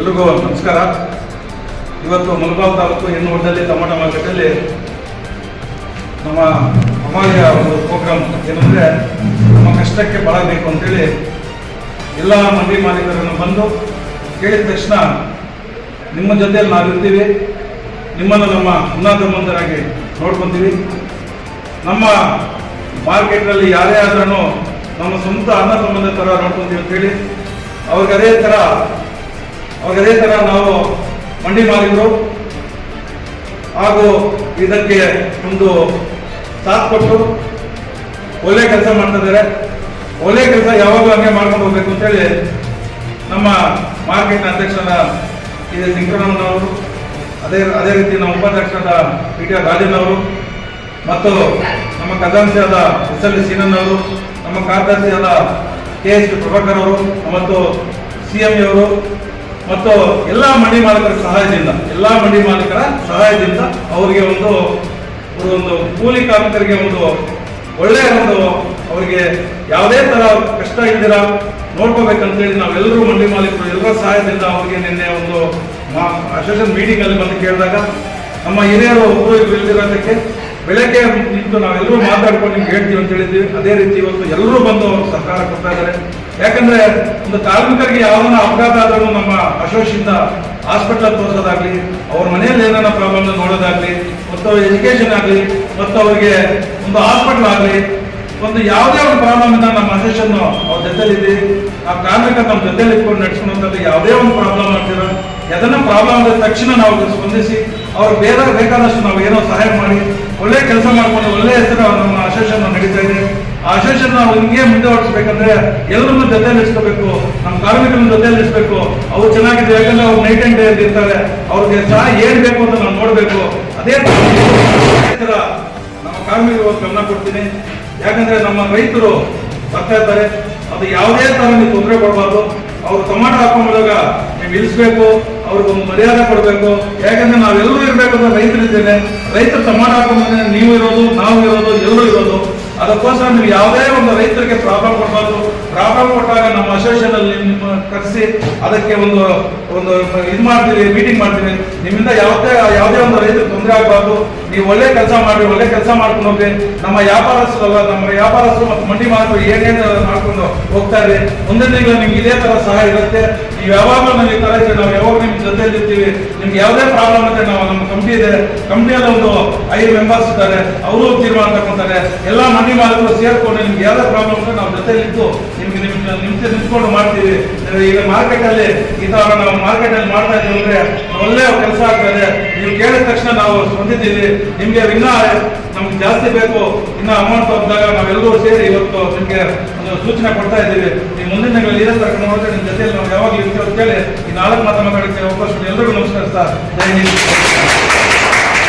ಎಲ್ರಿಗೂ ನಮಸ್ಕಾರ. ಇವತ್ತು ಮುಳಗಾವ್ ತಾಲೂಕು ಹೆಣ್ಣುಹೊಡ್ಡಲ್ಲಿ ಟೊಮಾಟೊ ಮಾರ್ಕೆಟಲ್ಲಿ ನಮ್ಮ ಅಮಾಲಿಯ ಒಂದು ಪ್ರೋಗ್ರಾಮ್ ಏನಂದರೆ ನಮ್ಮ ಕಷ್ಟಕ್ಕೆ ಬಲ ಬೇಕು ಅಂತೇಳಿ ಎಲ್ಲ ಮಂಡಿ ಮಾಲೀಕರನ್ನು ಬಂದು ಕೇಳಿದ ತಕ್ಷಣ ನಿಮ್ಮ ಜೊತೆಯಲ್ಲಿ ನಾವಿರ್ತೀವಿ. ನಿಮ್ಮನ್ನು ನಮ್ಮ ಉನ್ನತ ಮಂದರಾಗಿ ನೋಡ್ಕೊತೀವಿ. ನಮ್ಮ ಮಾರ್ಕೆಟ್ನಲ್ಲಿ ಯಾರೇ ಆದ್ರೂ ನಮ್ಮ ಸ್ವಂತ ಅನ್ನ ಸಂಬಂಧ ಥರ ನೋಡ್ಕೊತೀವಿ ಅಂತೇಳಿ. ಅವ್ರಿಗೆ ಅದೇ ಥರ ಅವ್ರಿಗೆ ಅದೇ ಥರ ನಾವು ಮಂಡಿ ಮಾಡಿದ್ರು. ಹಾಗೂ ಇದಕ್ಕೆ ಒಂದು ಸಾಥ್ ಕೊಟ್ಟು ಒಳ್ಳೆ ಕೆಲಸ ಮಾಡ್ತಾ ಇದ್ದಾರೆ. ಒಳ್ಳೆ ಕೆಲಸ ಯಾವಾಗಲೂ ಹಂಗೆ ಮಾಡ್ಕೊಂಡು ಹೋಗ್ಬೇಕು ಅಂತೇಳಿ ನಮ್ಮ ಮಾರ್ಕೆಟ್ ಅಧ್ಯಕ್ಷರ ಇದೆ ಸಿಂಕರಣ್ಣನವರು ಅದೇ ಅದೇ ರೀತಿ ನಮ್ಮ ಉಪಾಧ್ಯಕ್ಷರಾದ ಪಿ ಟಿ ಆರ್ ರಾಜನ್ ಅವರು ಮತ್ತು ನಮ್ಮ ಖಜಾಂಶಿಯಾದ ಎಸ್ ಎಲ್ ಸೀನನ್ ಅವರು ನಮ್ಮ ಕಾರ್ಯದರ್ಶಿಯಾದ ಕೆ ಎಸ್ ಪ್ರಭಾಕರ್ ಅವರು, ಮತ್ತು ಸಿ ಎಂ ಅವರು ಮತ್ತು ಎಲ್ಲ ಮಂಡಿ ಮಾಲೀಕರ ಸಹಾಯದಿಂದ, ಎಲ್ಲ ಮಂಡಿ ಮಾಲೀಕರ ಸಹಾಯದಿಂದ ಅವರಿಗೆ ಒಂದು ಒಂದು ಕೂಲಿ ಕಾರ್ಮಿಕರಿಗೆ ಒಂದು ಒಳ್ಳೆಯ ಒಂದು ಅವರಿಗೆ ಯಾವುದೇ ತರ ಕಷ್ಟ ಇದ್ದೀರ ನೋಡ್ಕೋಬೇಕಂತೇಳಿ ನಾವೆಲ್ಲರೂ ಮಂಡಿ ಮಾಲೀಕರು, ಎಲ್ಲರ ಸಹಾಯದಿಂದ ಅವರಿಗೆ ನಿನ್ನೆ ಒಂದು ಅಸೋಸಿಯೇಷನ್ ಮೀಟಿಂಗ್ ಅಲ್ಲಿ ಬಂದು ಕೇಳಿದಾಗ, ನಮ್ಮ ಹಿರಿಯರು ಒಬ್ಬರು ಇಲ್ದಿರೋದಕ್ಕೆ ಬೆಳಗ್ಗೆ ನಿಂತು ನಾವೆಲ್ಲರೂ ಮಾತಾಡ್ಕೊಂಡು ನಿಮ್ಗೆ ಹೇಳ್ತೀವಿ ಅಂತ ಹೇಳಿದ್ವಿ. ಅದೇ ರೀತಿ ಇವತ್ತು ಎಲ್ಲರೂ ಬಂದು ಸರ್ಕಾರ ಕೊಡ್ತಾ ಇದ್ದಾರೆ. ಯಾಕಂದ್ರೆ ಒಂದು ಕಾರ್ಮಿಕರಿಗೆ ಯಾವನ ಅಪಘಾತ ಆದರೂ ನಮ್ಮ ಅಶೋಷಿಂದ ಹಾಸ್ಪಿಟಲ್ ತೋರಿಸೋದಾಗ್ಲಿ, ಅವ್ರ ಮನೆಯಲ್ಲಿ ಏನಾರ ಪ್ರಾಬ್ಲಮ್ ನೋಡೋದಾಗ್ಲಿ ಮತ್ತು ಎಜುಕೇಶನ್ ಆಗಲಿ ಮತ್ತು ಅವರಿಗೆ ಒಂದು ಹಾಸ್ಪಿಟ್ಲ್ ಆಗಲಿ, ಒಂದು ಯಾವುದೇ ಒಂದು ಪ್ರಾಬ್ಲಮ್ ಇಂದ ನಮ್ಮ ಅಸೋಸಿಯೇಷನ್ ಅವ್ರ ಜೊತೆಲಿದ್ದೀವಿ ಆ ಕಾರ್ಮಿಕ ನಮ್ಮ ಜೊತೆಲಿ ಇಟ್ಕೊಂಡು ನಡೆಸ್ಕೊಂಡಂಥದ್ದು ಯಾವುದೇ ಒಂದು ಪ್ರಾಬ್ಲಮ್ ಆಗ್ತಿರೋ ಅದನ್ನ ಪ್ರಾಬ್ಲಮ್ ಆದ ತಕ್ಷಣ ನಾವು ಸ್ಪಂದಿಸಿ ಅವ್ರು ಬೇರೆ ಬೇಕಾದಷ್ಟು ನಾವು ಏನೋ ಸಹಾಯ ಮಾಡಿ, ಒಳ್ಳೆ ಕೆಲಸ ಮಾಡ್ಕೊಂಡು ಒಳ್ಳೆ ಹೆಸರು ನಮ್ಮ ಅಸೋಸಿಯೇಷನ್ ನಡೀತಾ ಇದೆ ಆ ನಾವು ಹಿಂಗೆ ಮುಂದೆ ಓಡಿಸ್ಬೇಕಂದ್ರೆ ಎಲ್ಲರನ್ನು ಜೊತೆಯಲ್ಲಿ ಇಸ್ಕೋಬೇಕು ನಮ್ಮ ಕಾರ್ಮಿಕರನ್ನ ಜೊತೆಯಲ್ಲಿ ಇಸ್ಬೇಕು ಅವ್ರು ಚೆನ್ನಾಗಿದೆ ಯಾಕಂದ್ರೆ ಅವ್ರು ನೈಟ್ ಅಂಡ್ ಡೇ ಇರ್ತಾರೆ. ಅವ್ರಿಗೆ ಸಹ ಏನ್ ಬೇಕು ಅಂತ ನಾವು ನೋಡ್ಬೇಕು. ಅದೇ ತರ ನಮ್ಮ ಕಾರ್ಮಿಕರು ಗಮನ ಕೊಡ್ತೀನಿ. ಯಾಕಂದ್ರೆ ನಮ್ಮ ರೈತರು ಬರ್ತಾ ಇದ್ದಾರೆ. ಅದು ಯಾವುದೇ ತರ ನೀವು ತೊಂದರೆ ಕೊಡಬಾರ್ದು ಅವ್ರು ಟೊಮಾಟೊ ಹಾಕೊಂಡಾಗ ನೀವು ಇಳಿಸ್ಬೇಕು. ಅವ್ರಿಗೊಂದು ಮರ್ಯಾದೆ ಕೊಡಬೇಕು. ಯಾಕಂದ್ರೆ ನಾವೆಲ್ಲರೂ ಇರಬೇಕು ಅಂತ ರೈತರಿದ್ದೇನೆ. ರೈತರು ಟೊಮಾಟೊ ಹಾಕೊಂಡ್ರೆ ನೀವು ಇರೋದು, ನಾವು ಇರೋದು ಎಲ್ಲರೂ ಇರೋದು. ಅದಕ್ಕೋಸ್ಕರ ನೀವು ಯಾವುದೇ ಒಂದು ರೈತರಿಗೆ ಪ್ರಾಬ್ಲಮ್ ಕೊಡಬಾರ್ದು. ಪ್ರಾಬ್ಲಮ್ ಕೊಟ್ಟಾಗ ನಮ್ಮ ಅಸೋಸಿಯೇಷನ್ ಅಲ್ಲಿ ನಿಮ್ಮ ಕರೆಸಿ, ಅದಕ್ಕೆ ಒಂದು ಒಂದು ಇದು ಮಾಡ್ತೀವಿ ಮೀಟಿಂಗ್ ಮಾಡ್ತೀವಿ ನಿಮ್ಮಿಂದ ಯಾವುದೇ ಯಾವುದೇ ಒಂದು ರೈತರಿಗೆ ತೊಂದರೆ ಆಗಬಾರ್ದು. ನೀವು ಒಳ್ಳೆ ಕೆಲಸ ಮಾಡಿ ಒಳ್ಳೆ ಕೆಲಸ ಮಾಡ್ಕೊಂಡು ಹೋಗಿ ನಮ್ಮ ವ್ಯಾಪಾರಸ್ಥರಲ್ಲ, ನಮ್ಮ ವ್ಯಾಪಾರಸ್ಥರು ಮತ್ತು ಮಂಡಿ ಮಾಲೀಕರು ಏನೇನು ಮಾಡ್ಕೊಂಡು ಹೋಗ್ತಾ ಇದೆ ಮುಂದಿನ ತಿಂಗಳು ನಿಮ್ಗೆ ಇದೇ ತರ ಸಹಾಯ ಇರುತ್ತೆ. ನೀವು ಯಾವಾಗಲೂ ನಮಗೆ ಕರೆಸಿ ನಾವು ಯಾವಾಗ ನಿಮ್ಮ ಜೊತೆ ಇರ್ತೀವಿ. ನಿಮ್ಗೆ ಯಾವುದೇ ಪ್ರಾಬ್ಲಮ್ ಇದೆ ನಾವು ನಮ್ಮ ಕಂಪ್ನಿ ಇದೆ. ಕಂಪ್ನಿಯಲ್ಲಿ ಒಂದು ಐದು ಮೆಂಬರ್ಸ್ ಇದ್ದಾರೆ. ಅವರು ತೀರ್ಮಾನ ತಗೊಂತಾರೆ. ಎಲ್ಲ ಮನಿ ಮಾಲೀಕರು ಸೇರ್ಕೊಂಡು ನಿಮ್ಗೆ ಯಾವುದೇ ಪ್ರಾಬ್ಲಮ್ ಇದ್ರೆ ನಾವು ಜೊತೆಲಿ ಇದ್ದು ನಿಮ್ಗೆ ನಿಮ್ ನಿಮ್ಗೆ ನಿಂತ್ಕೊಂಡು ಮಾಡ್ತೀವಿ. ಈಗ ಮಾರ್ಕೆಟಲ್ಲಿ ಈ ಥರ ನಾವು ಮಾರ್ಕೆಟಲ್ಲಿ ಮಾಡ್ತಾ ಇದ್ದೀವಿ ಅಂದರೆ ಒಳ್ಳೆಯ ಕೆಲಸ ಆಗ್ತದೆ ನೀವು ಕೇಳಿದ ತಕ್ಷಣ ನಾವು ಸ್ಪಂದಿದ್ದೀವಿ ನಿಮಗೆ ಇನ್ನ ನಮ್ಗೆ ಜಾಸ್ತಿ ಬೇಕು. ಇನ್ನ ಅಮೌಂಟ್ ಬಂದಾಗ ನಾವೆಲ್ಲರೂ ಸೇರಿ ಇವತ್ತು ನಿಮಗೆ ಒಂದು ಸೂಚನೆ ಕೊಡ್ತಾ ಇದ್ದೀವಿ. ನೀವು ಮುಂದಿನ ದಿನಗಳಲ್ಲಿ ಇರೋ ತನಕ ನೋಡಿದ್ರೆ ನಿಮ್ಮ ಜೊತೆಯಲ್ಲಿ ನಾವು ಯಾವಾಗ ಇರ್ತೀವಿ ಈ ನಾಳೆ ಮಾತು ಮಾತಾಡಕ್ಕೆ ಅವಕಾಶ ಎಲ್ಲರಿಗೂ ನಮಸ್ಕಾರ ಸರ್ ಜೈ ಹಿಂದ್.